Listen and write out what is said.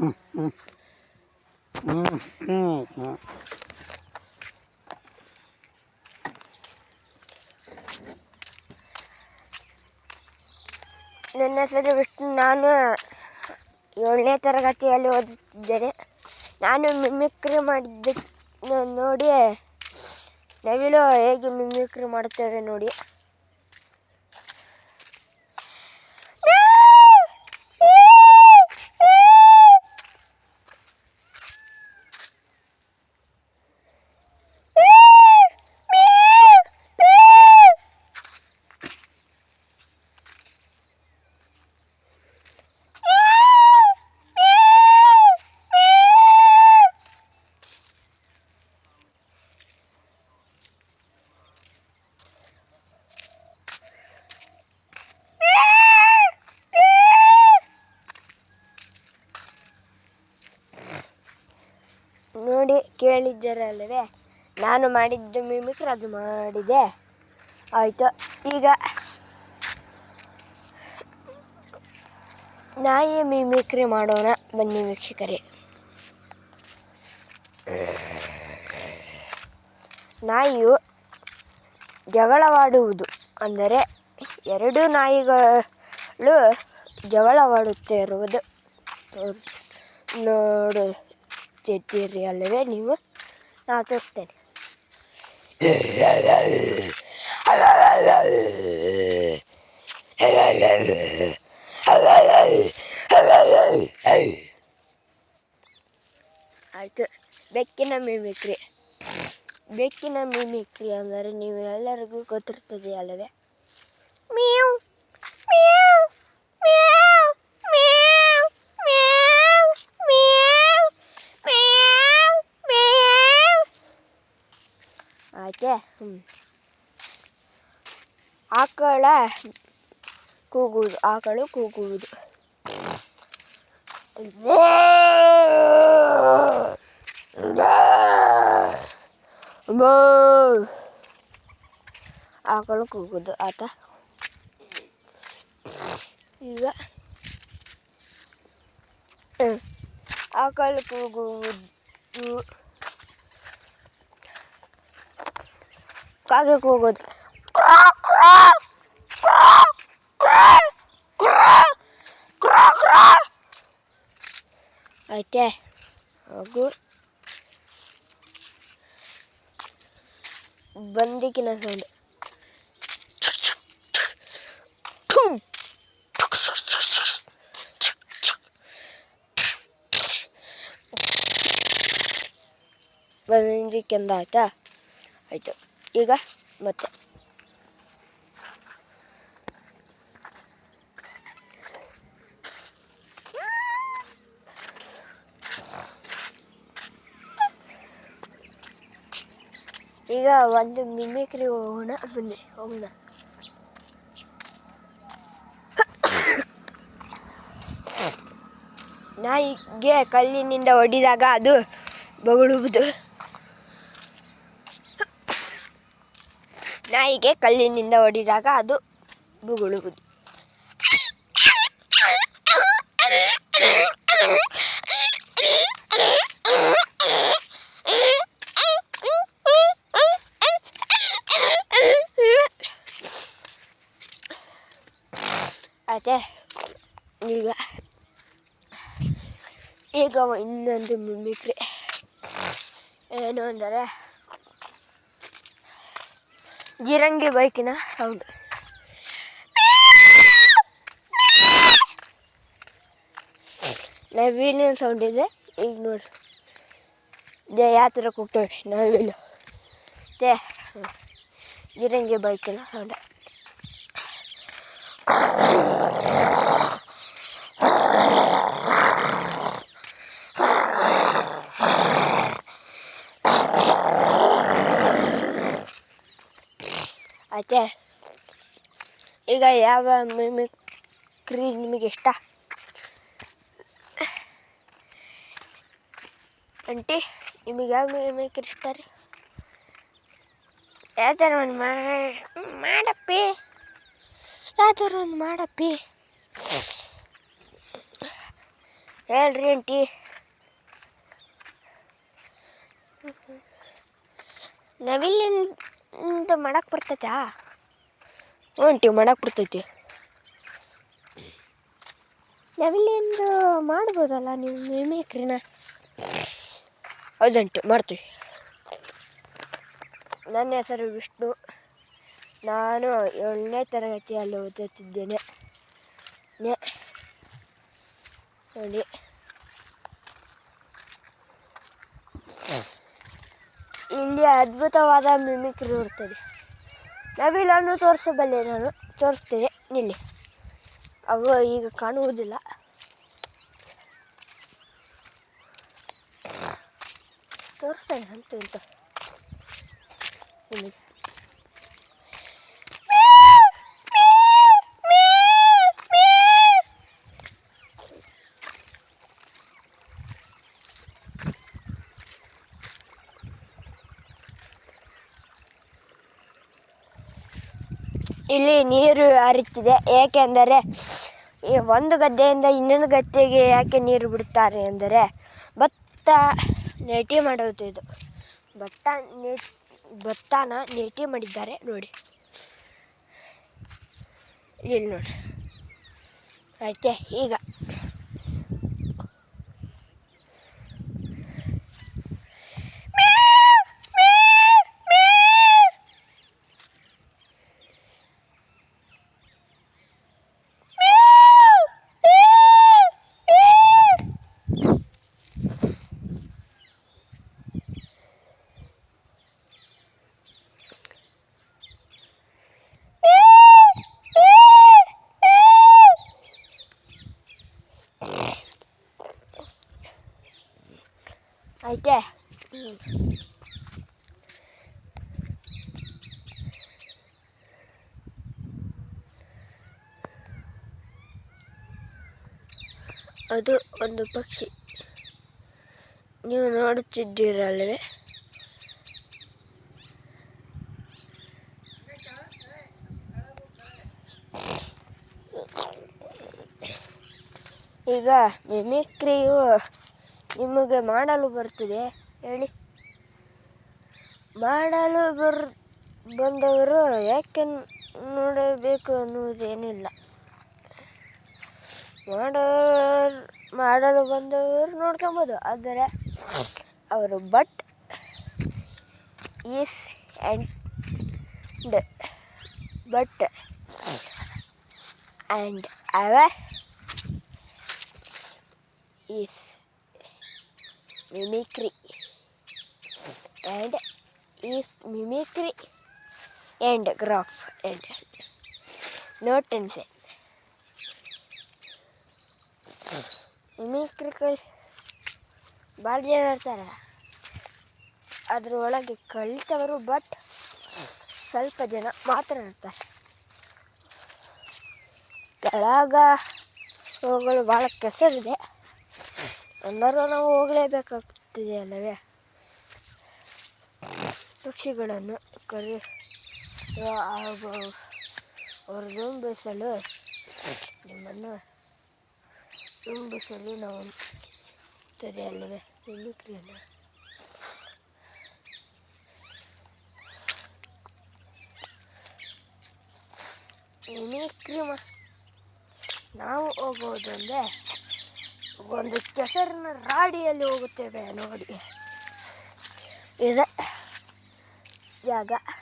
ನನ್ನ ಹೆಸರು ವಿಷ್ಣು. ನಾನು ಏಳನೇ ತರಗತಿಯಲ್ಲಿ ಓದುತ್ತಿದ್ದೇನೆ. ನಾನು ಮಿಮಿಕ್ರಿ ಮಾಡಿದ್ದ. ನೋಡಿ ನವಿಲು ಹೇಗೆ ಮಿಮಿಕ್ರಿ ಮಾಡುತ್ತೇವೆ ನೋಡಿ. ನೋಡಿ ಕೇಳಿದ್ದೀರಲ್ಲವೇ ನಾನು ಮಾಡಿದ್ದು ಮಿಮಿಕ್ರಿ ಅದು ಮಾಡಿದೆ. ಆಯಿತು, ಈಗ ನಾಯಿ ಮಿಮಿಕ್ರಿ ಮಾಡೋಣ. ಬನ್ನಿ ವೀಕ್ಷಕರೇ. ನಾಯಿಯು ಜಗಳವಾಡುವುದು. ಅಂದರೆ ಎರಡು ನಾಯಿಗಳು ಜಗಳವಾಡುತ್ತಿರುವುದು. ತೋರ್- ನೋಡುತ್ತಿದ್ದೀರಿ ಅಲ್ಲವೇ ನೀವು? ನಾ ತೋರಿಸ್ತೇನೆ ಆಯಿತು ಬೆಕ್ಕಿನ ಮಿಮಿಕ್ರಿ ಬೆಕ್ಕಿನ ಮಿಮಿಕ್ರಿ ಅಂದರೆ ನೀವು ಎಲ್ಲರಿಗೂ ಗೊತ್ತಿರ್ತದೆ ಅಲ್ಲವೇ ಮ್ಯಾವ್ ಮ್ಯಾವ್ ಮ್ಯಾವ್ ಮ್ಯಾವ್ ಆಕಳ ಕೂಗುವುದು ಆಕಳು ಕೂಗುವುದು ಬೋ ಆಕಳು ಕೂಗುದು ಆತ ಈಗ ಹ್ಮ್. ಆಕಳು ಕೂಗುವುದು 까개국은 꾸락꾸락 꾸락꾸락 꾸락 꾸락꾸락 할때 하고 번데기나 소리 퉁 번데기 깬다 할때 할때 ಈಗ ಮತ್ತೆ. ಈಗ ಒಂದು ಮಿಮಿಕ್ರಿ ಹೋಗೋಣ ಬನ್ನಿ ಹೋಗೋಣ. ನಾಯಿಗೆ ಕಲ್ಲಿನಿಂದ ಒಡಿದಾಗ ಅದು ಬೊಗಳುವುದು. ನಾಯಿಗೆ ಕಲ್ಲಿನಿಂದ ಹೊಡೆದಾಗ ಅದು ಬುಗುಳುವುದು. ಅದೇ ಈಗ ಈಗ ಇನ್ನೊಂದು ಮಿಮಿಕ್ರಿ ಏನು ಅಂದರೆ ಜಿರಂಗಿ ಬೈಕಿನ? ಸೌಂಡ್ ನವಿಲಿನ ಸೌಂಡ್ ಇದೆ. ಈಗ ನೋಡಿ. ದೇ ಯಾವ ಥರ ಕೂಗ್ತೇವೆ ನವಿಲು ಮತ್ತೆ ಜಿರಂಗಿ ಬೈಕಿನ ಸೌಂಡ್ ಆಯ್ತೆ ಈಗ ಯಾವ ಮಿಮಿಕ್ರಿ ನಿಮಗೆ ಇಷ್ಟ? ಆಂಟಿ, ನಿಮಗೆ ಯಾವ ಮಿಮಿಕ್ರಿ ಇಷ್ಟ ರೀ? ಯಾವ ಥರ ಒಂದು ಮಾಡಪ್ಪಿ. ಯಾವ ಥರ ಒಂದು ಮಾಡಪ್ಪಿ. ಹೇಳ್ರಿ ಆಂಟಿ. ನವಿಲಿಂದ ಮಾಡಕ್ಕೆ ಬರ್ತೈತಾ? ಹ್ಞೂ ಆಂಟಿ ಮಾಡಕ್ಕೆ ಬರ್ತೈತಿ. ನಾವಿಲ್ಲಿಂದು ಮಾಡ್ಬೋದಲ್ಲ ನೀವು ಮಿಮಿಕ್ರಿನ ಹೌದಂಟು ಮಾಡ್ತೀವಿ. ನನ್ನ ಹೆಸರು ವಿಷ್ಣು. ನಾನು ಏಳನೇ ತರಗತಿಯಲ್ಲಿ ಓದುತ್ತಿದ್ದೇನೆ. ನೋಡಿ. ಇಲ್ಲಿ ಅದ್ಭುತವಾದ ಮಿಮಿಕ್ರಿ ಇರ್ತದೆ. ನವಿಲನ್ನು ತೋರಿಸಬಲ್ಲೆ ನಾನು. ತೋರಿಸ್ತೇನೆ. ನಿಲ್ಲಿ. ಅವು ಈಗ ಕಾಣುವುದಿಲ್ಲ. ತೋರಿಸ್ತೇನೆ, ಅಂತ ನಿಮಗೆ ಇಲ್ಲಿ ನೀರು ಹರಿಯುತ್ತಿದೆ ಏಕೆಂದರೆ ಈ ಒಂದು ಗದ್ದೆಯಿಂದ ಇನ್ನೊಂದು ಗದ್ದೆಗೆ ಯಾಕೆ ನೀರು ಬಿಡುತ್ತಾರೆ ಎಂದರೆ ಭತ್ತ ನೇಟಿ ಮಾಡೋದು ಇದು. ಭತ್ತ ನೇ, ಭತ್ತನ ನೇಟಿ ಮಾಡಿದ್ದಾರೆ. ನೋಡಿ. ಇಲ್ಲಿ ನೋಡಿ. ಆಯ್ತೆ? ಈಗ. ಆಯ್ತೆ ಅದು ಒಂದು ಪಕ್ಷಿ. ನೀವು ನೋಡುತ್ತಿದ್ದೀರಲ್ಲವೇ? ಈಗ ಮಿಮಿಕ್ರಿಯು ನಿಮಗೆ ಮಾಡಲು ಬರ್ತದೆ ಹೇಳಿ. ಮಾಡಲು ಬರ್, ಬಂದವರು ಯಾಕೆ ನೋಡಬೇಕು ಅನ್ನುವುದೇನಿಲ್ಲ. ಮಾಡೋ ಮಾಡಲು ಬಂದವರು ನೋಡ್ಕೊಬೋದು, ಆದರೆ ಅವರು but, is and but and hour is mimicry and is mimicry and graph and no tension mimicry ಭಾಳ ಜನ ಇರ್ತಾರೆ ಅದ್ರ ಒಳಗೆ ಕಲಿತವರು ಬಟ್ ಸ್ವಲ್ಪ ಜನ ಮಾತ್ರ ಇರ್ತಾರೆ ಕೆಳಗ ಹೋಗಲು ಭಾಳ ಕೆಸರಿದೆ ಎಲ್ಲರೂ ನಾವು ಹೋಗಲೇಬೇಕಾಗ್ತದೆ ಅಲ್ಲವೇ? ಪಕ್ಷಿಗಳನ್ನು ಕರೆ ಹಾಗೂ ಹೊರದುಂಬಿಸಲು ನಿಮ್ಮನ್ನು ತುಂಬಿಸಲು ನಾವು ತದೆ ಅಲ್ಲವೇ? ಮಿಮಿಕ್ರಿಯನ್ನು ಮಿಮಿಕ್ರಿ ಮಾ ನಾವು ಹೋಗೋದಂದ್ರೆ ಒಂದು ಕೆಸರಿನ ರಾಡಿಯಲ್ಲಿ ಹೋಗುತ್ತೇವೆ ನೋಡಿ. ಇದೆ ಜಾಗ.